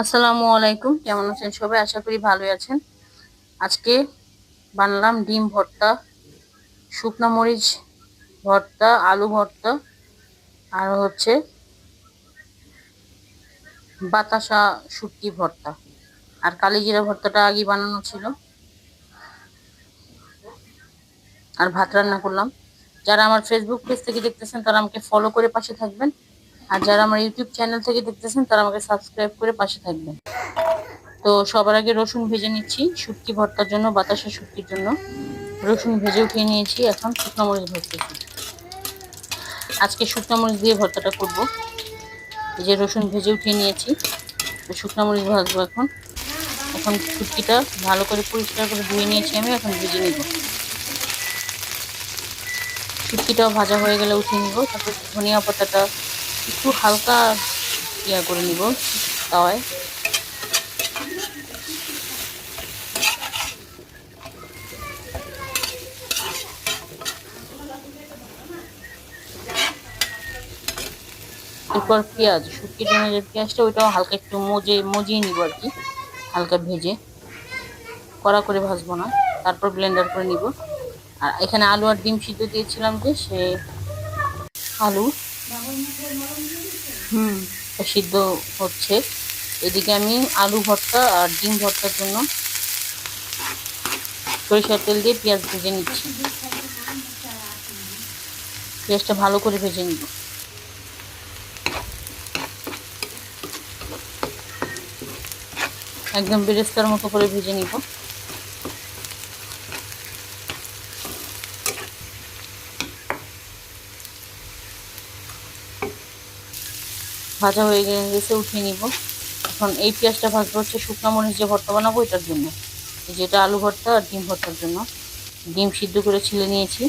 আসসালামু আলাইকুম। কেমন আছেন সবাই? আশা করি ভালোই আছেন। আজকে বানালাম ডিম ভর্তা, শুকনো মরিচ ভর্তা, আলু ভর্তা, আর হচ্ছে বাতাসা শুটকি ভর্তা। আর কালিজিরা ভর্তাটা আগে বানানো ছিল। আর ভাত রান্না করলাম। যারা আমার ফেসবুক পেজ থেকে দেখতেছেন, তারা আমাকে ফলো করে পাশে থাকবেন। আর যারা আমার ইউটিউব চ্যানেল থেকে দেখতেছেন, তারা আমাকে সাবস্ক্রাইব করে পাশে থাকবেন। তো সবার আগে রসুন ভেজে নিচ্ছি, শুটকি ভর্তার জন্য, বাতাসা শুটকির জন্য। রসুন ভেজে উঠিয়ে নিয়েছি এখন শুকনো মরিচ ভর্তেছি আজকে শুকনো মরিচ দিয়ে ভর্তাটা করব। এই যে রসুন ভেজে উঠিয়ে নিয়েছি, তো শুকনো মরিচ ভাজবো এখন। এখন শুটকিটা ভালো করে পরিষ্কার করে ধুয়ে নিয়েছি আমি, এখন ভেজে নিব। শুটকিটাও ভাজা হয়ে গেলে উঠিয়ে নিব, তারপর ধনিয়া পাতাটা একটু হালকা ইয়া করে নিব, তাওয়ায়। এরপর পেঁয়াজ শুটকির জন্য যে পেঁয়াজটা, ওইটাও হালকা একটু মজে, মজিয়ে নিব আর কি, হালকা ভেজে। কড়া করে ভাজবো না, তারপর ব্লেন্ডার করে নিব। আর এখানে আলু আর ডিম সিদ্ধ দিয়েছিলাম যে সে আলু। হুম সিদ্ধ হচ্ছে। এদিকে আমি আলু ভর্তা আর ডিম ভর্তার জন্য সরিষার তেল দিয়ে পেঁয়াজ ভেজে নিচ্ছি। পেঁয়াজটা ভালো করে ভেজে নিব। একদম বেরেস্তার মতো করে ভেজে নিব। ভাজা হয়ে গেছে উঠিয়ে নিব। এখন এই পেঁয়াজটা ভাজবো হচ্ছে শুকনো মরিচ যে ভর্তা বানাবো এটার জন্য। যেটা আলু ভর্তা আর ডিম ভর্তার জন্য। ডিম সিদ্ধ করে ছিলে নিয়েছি।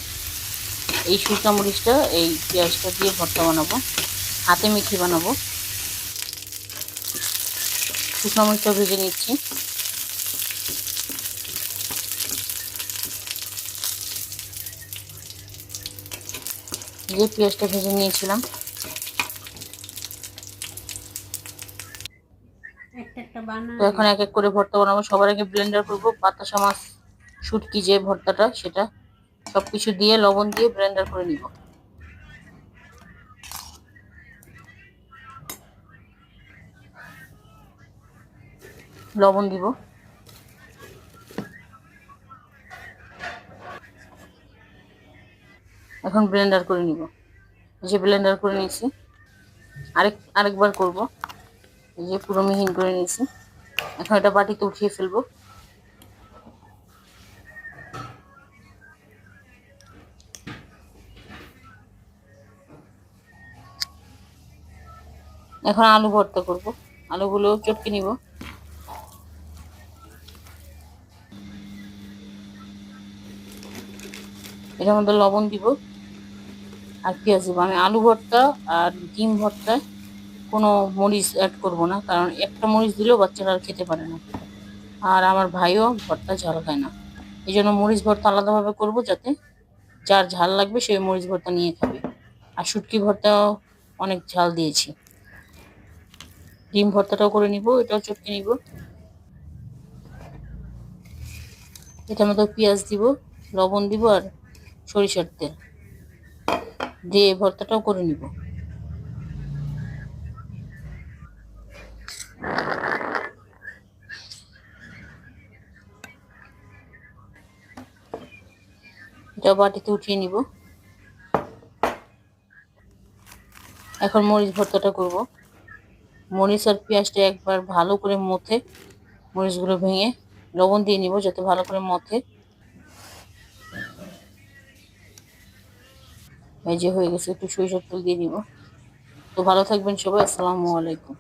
এই শুকনো মরিচটা, এই পেঁয়াজটা দিয়ে ভর্তা বানাবো। হাতে মেখে বানাবো। শুকনো মরিচটা ভেজে নিচ্ছি। যে পেঁয়াজটা ভেজে নিয়েছিলাম। তো এখন এক এক করে ভর্তা বানাবো। সবার আগে ব্লেন্ডার করব। বাতাসা মাছ, শুটকি যে ভর্তাটা, সেটা সবকিছু দিয়ে লবণ দিয়ে ব্লেন্ডার করে নিব। লবণ দিব। এখন ব্লেন্ডার করে নিব। যে ব্লেন্ডার করে নিয়েছি। আরেক, আরেকবার করব। যে পুরো মিহিন করে নিয়েছি। এখন এটা বাটিতে উঠিয়ে ফেলব। এখন আলু ভর্তা করব। আলুগুলো চটকে নিব। এটার মধ্যে লবণ দিব আর পেঁয়াজ দিব। আমি আলু ভর্তা আর ডিম ভর্তায় কোনো মরিচ অ্যাড করব না, কারণ একটা মরিচ দিলেও বাচ্চারা আর খেতে পারে না। আর আমার ভাইও ভর্তা ঝাল খায় না। এই জন্য মরিচ ভর্তা আলাদাভাবে করব যাতে যার ঝাল লাগবে সে মরিচ ভর্তা নিয়ে খাবে। আর শুটকি ভর্তাও অনেক ঝাল দিয়েছি। ডিম ভর্তাটাও করে নিব, এটাও চটকে নিব। এটার মতো পেঁয়াজ দিব, লবণ দিব আর সরিষার তেল। দিয়ে ভর্তাটাও করে নিব। এটা উঠিয়ে নিব। এখন মরিচ ভর্তাটা করব। মরিচ আর পেঁয়াজটা একবার ভালো করে মথে মরিচগুলো ভেঙে লবণ দিয়ে নিব যাতে ভালো করে মথে। যে হয়ে গেছে, একটু সরিষার তেল দিয়ে নিব। তো ভালো থাকবেন সবাই, আসসালামু আলাইকুম।